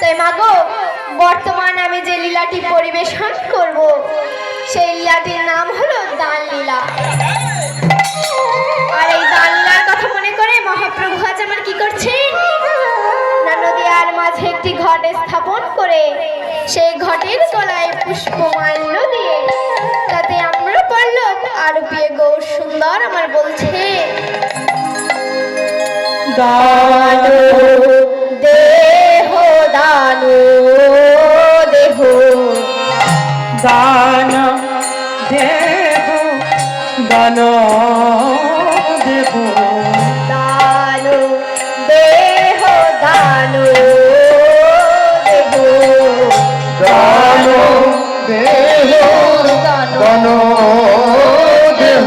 তাই মাগো, বর্তমান আমি যে লীলাটি পরিবেশন করব, সেই লীলাটির নাম হলো দান লীলা আর এই দান লীলার কথা মনে করে মহাপ্রভু আজ আমার কি করছে না নদীয়ার মাঝে একটি ঘট স্থাপন করে সেই ঘটের গলায় পুষ্পমাল্য দিয়ে তাতে আমরা পড়ল আর পিয়ে গৌর সুন্দর আমার বলছে। দানো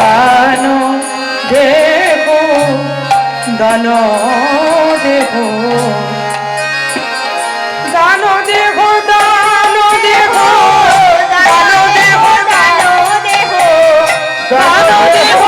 দান দেব দান দেব। দান দেব দান দেব দান দেহ দানো দেহ দান দেহ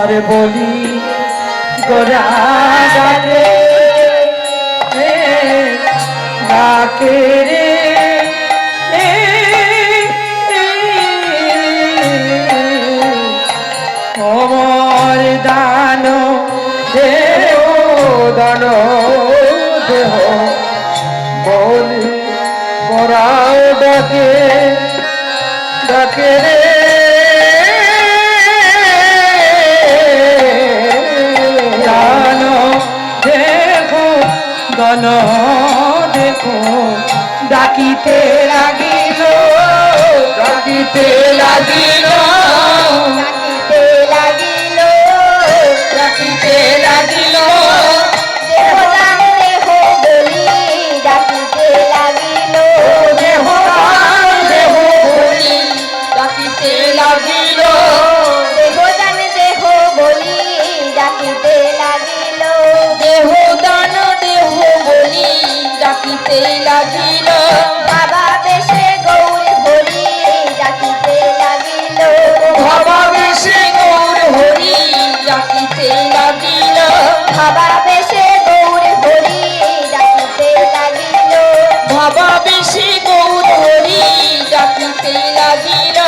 আমার বলি গোরা ডাকে ডাকিতে লাগিল ডাকিতে লাগিল ডাকিতে লাগিল ডাকিতে লাগিল দেহ লাগিল দান দেহ বলি ডাকিতে ডাকিতে লাগিল। বাবা বেশে গৌর হরি ডাকিতে লাগিল। ভাবাবেশে গৌর হরি ডাকিতে লাগিল। বাবা বেশে গৌর হরি ডাকিতে লাগিল। ভাবাবেশে গৌর হরি ডাকিতে লাগিল।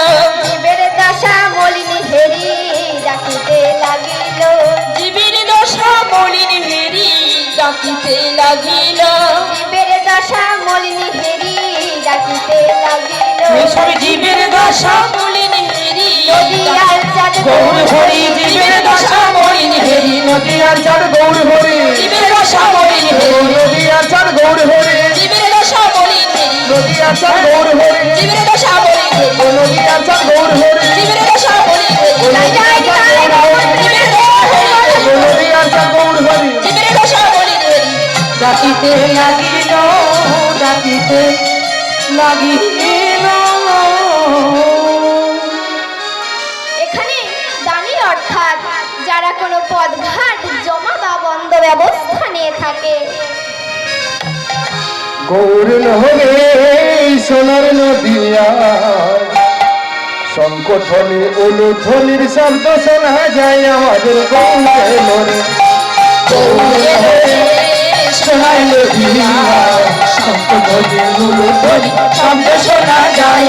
জীবের দশা মলিনী হেরি ডাকিতে লাগিল। জীবের দশা মলিন হেরি ডাকিতে লাগিল। দশা মলিনী হেরি ডাকিতে লাগিল। সব জীবের দশা মলিন হেরি নদীয়ার চাঁদ গৌর হরি জীবের দশা মলিন হেরি। নদিয়ার চাঁদ গৌর হরি। জীবের দশা মলিন হেরি। নদিয়ার চাঁদ গৌর হরি। জীবের দশা মলিন হেরি। নদিয়ার চাঁদ গৌর হরি। জীবের দশা মলিন হেরি। নদিয়ার চাঁদ গৌর হরি। জীবের দশা মলিন হেরি। নদিয়ার চাঁদ গৌর হরি। জীবের দশা মলিন হেরি। নদিয়ার চাঁদ গৌর হরি। জীবের দশা মলিন হেরি। ডাকিতে লাগিল ডাকিতে লাগিল এখানে দানি অর্থাৎ যারা কোনো পদঘাট জমা বা বন্ধ ব্যবস্থা নিয়ে থাকে। গৌর নহবে সোনার নদিয়া। শঙ্কধ্বনি উলুধ্বনির শব্দ শোনা যায় আমাদের গৌরে শোনা যায়